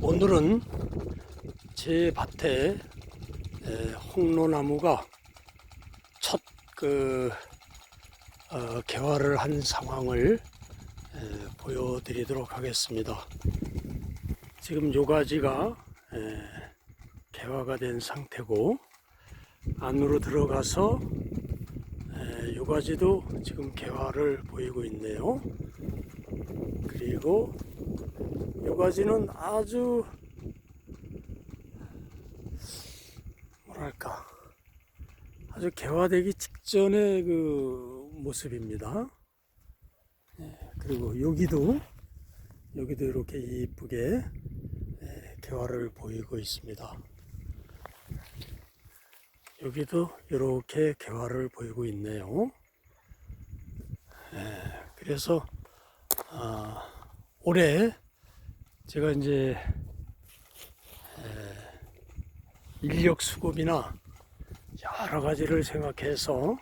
오늘은 제 밭에 에, 홍로나무가 첫그 어, 개화를 한 상황을 에, 보여드리도록 하겠습니다. 지금 요 가지가 에, 개화가 된 상태고 안으로 들어가서 에, 요 가지도 지금 개화를 보이고 있네요. 그리고 요 가지는 아주 뭐랄까 아주 개화되기 직전의 그 모습입니다. 예, 그리고 여기도 여기도 이렇게 이쁘게 예, 개화를 보이고 있습니다. 여기도 이렇게 개화를 보이고 있네요. 예, 그래서 아, 올해 제가 이제 에, 인력 수급이나 여러 가지를 생각해서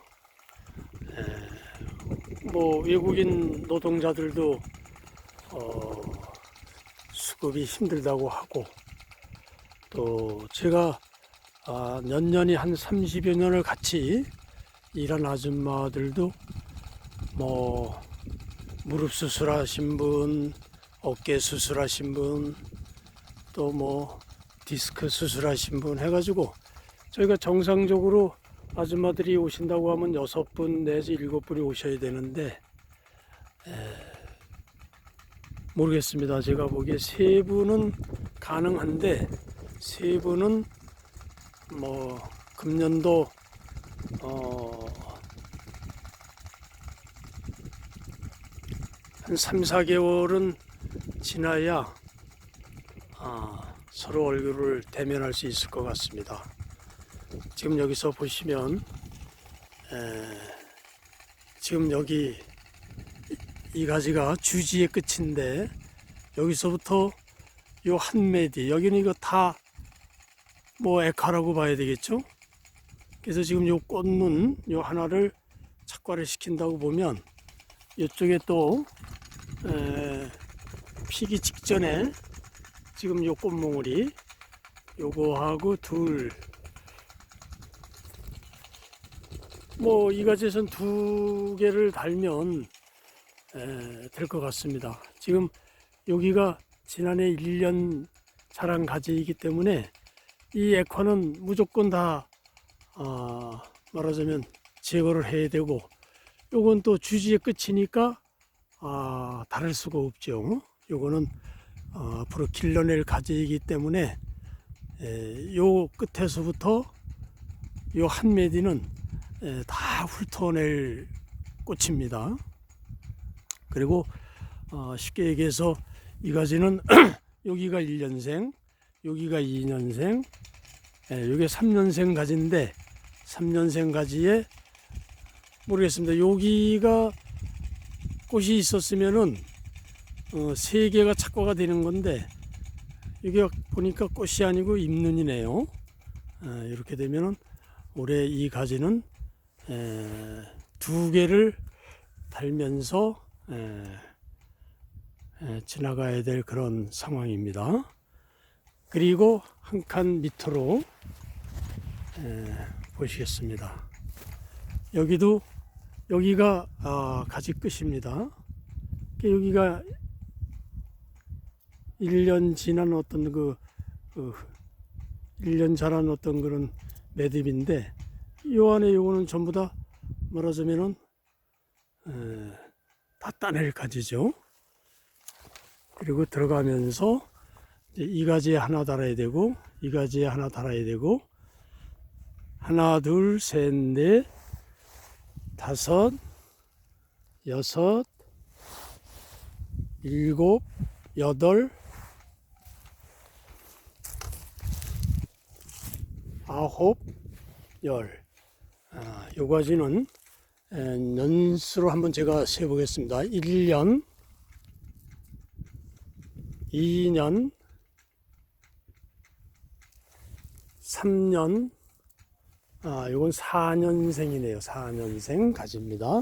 에, 뭐 외국인 노동자들도 어, 수급이 힘들다고 하고 또 제가 아, 몇 년이 한 30여 년을 같이 일한 아줌마들도 뭐 무릎 수술하신 분, 어깨 수술하신 분, 또 뭐 디스크 수술하신 분 해가지고 저희가 정상적으로 아줌마들이 오신다고 하면 여섯 분 내지 일곱 분이 오셔야 되는데 에, 모르겠습니다. 제가 보기에 세 분은 가능한데 세 분은 뭐 금년도 어, 한 3, 4개월은 지나야 아, 서로 얼굴을 대면할 수 있을 것 같습니다. 지금 여기서 보시면 에, 지금 여기 이, 이 가지가 주지의 끝인데 여기서부터 요 한 메디 여기는 이거 다 뭐 에카라고 봐야 되겠죠? 그래서 지금 요 꽃눈 요 하나를 착과를 시킨다고 보면 이쪽에 또 에, 피기 직전에 지금 요 꽃몽울이 요거하고 둘 뭐 이 가지에선 두 개를 달면 될 것 같습니다. 지금 여기가 지난해 1년 자란 가지이기 때문에 이 액화는 무조건 다 아, 말하자면 제거를 해야 되고 요건 또 주지의 끝이니까 아, 다를 수가 없죠. 요거는 어, 앞으로 길러낼 가지이기 때문에 에, 요 끝에서부터 요 한 메디는 에, 다 훑어낼 꽃입니다. 그리고 어, 쉽게 얘기해서 이 가지는 여기가 1년생, 여기가 2년생, 에, 요게 3년생 가지인데 3년생 가지에 모르겠습니다. 여기가 꽃이 있었으면은 어, 세 개가 착과가 되는 건데 이게 보니까 꽃이 아니고 잎눈이네요. 아, 이렇게 되면은 올해 이 가지는 에, 두 개를 달면서 에, 에, 지나가야 될 그런 상황입니다. 그리고 한 칸 밑으로 에, 보시겠습니다. 여기도 여기가 아, 가지 끝입니다. 여기가 1년 지난 어떤 그, 그 1년 자란 어떤 그런 매듭인데 요 안에 요거는 전부 다 말하자면은 에, 다 따낼 가지죠. 그리고 들어가면서 이 가지에 하나 달아야 되고 이 가지에 하나 달아야 되고 하나 둘 셋 넷 다섯 여섯 일곱 여덟 아홉 열 아, 요 가지는 에, 년수로 한번 제가 세보겠습니다. 1년 2년 3년 아, 요건 4년생이네요. 4년생 가지입니다.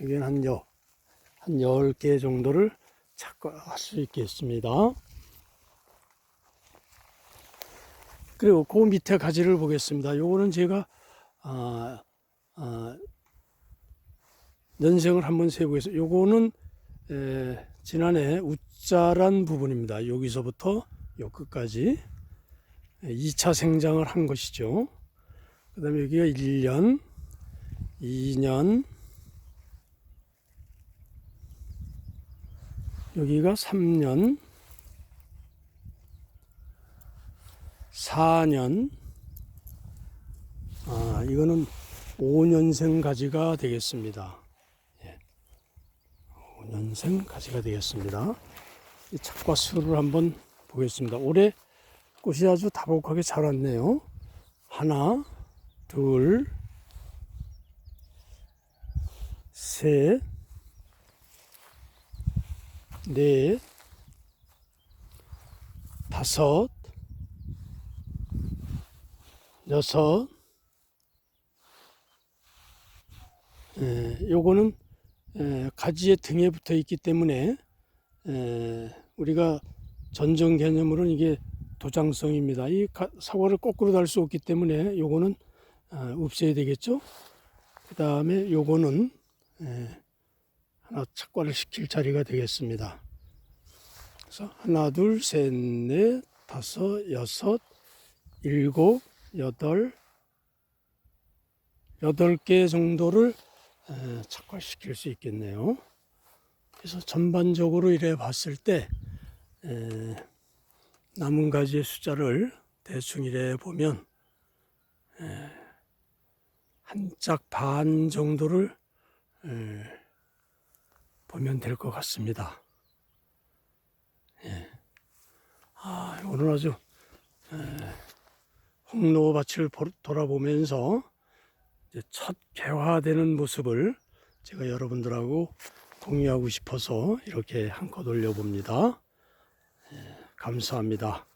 여기는 한 여, 한 10개 정도를 찾고 할 수 있겠습니다. 그리고 그 밑에 가지를 보겠습니다. 요거는 제가 아, 아, 연생을 한번 세보겠습니다. 요거는 에, 지난해 우짜란 부분입니다. 여기서부터 요 끝까지 2차 생장을 한 것이죠. 그 다음에 여기가 1년, 2년, 여기가 3년, 4년, 아, 이거는 5년생 가지가 되겠습니다. 예. 5년생 가지가 되겠습니다. 이 착과 수를 한번 보겠습니다. 올해 꽃이 아주 다복하게 잘 왔네요. 하나, 둘, 셋, 넷, 다섯, 여섯, 에, 요거는 에, 가지의 등에 붙어 있기 때문에 에, 우리가 전정 개념으로는 이게 도장성입니다. 이 가- 사과를 거꾸로 달 수 없기 때문에 요거는 아, 없애야 되겠죠. 그 다음에 요거는 에, 하나 착과를 시킬 자리가 되겠습니다. 그래서 하나, 둘, 셋, 넷, 다섯, 여섯, 일곱, 여덟, 여덟 개 정도를 에, 착화시킬 수 있겠네요. 그래서 전반적으로 이래 봤을 때 에, 남은 가지의 숫자를 대충 이래 보면 한 짝 반 정도를 에, 보면 될 것 같습니다. 예. 아, 오늘 아주 에, 홍로밭을 보- 돌아보면서 첫 개화되는 모습을 제가 여러분들하고 공유하고 싶어서 이렇게 한껏 올려봅니다. 예, 감사합니다.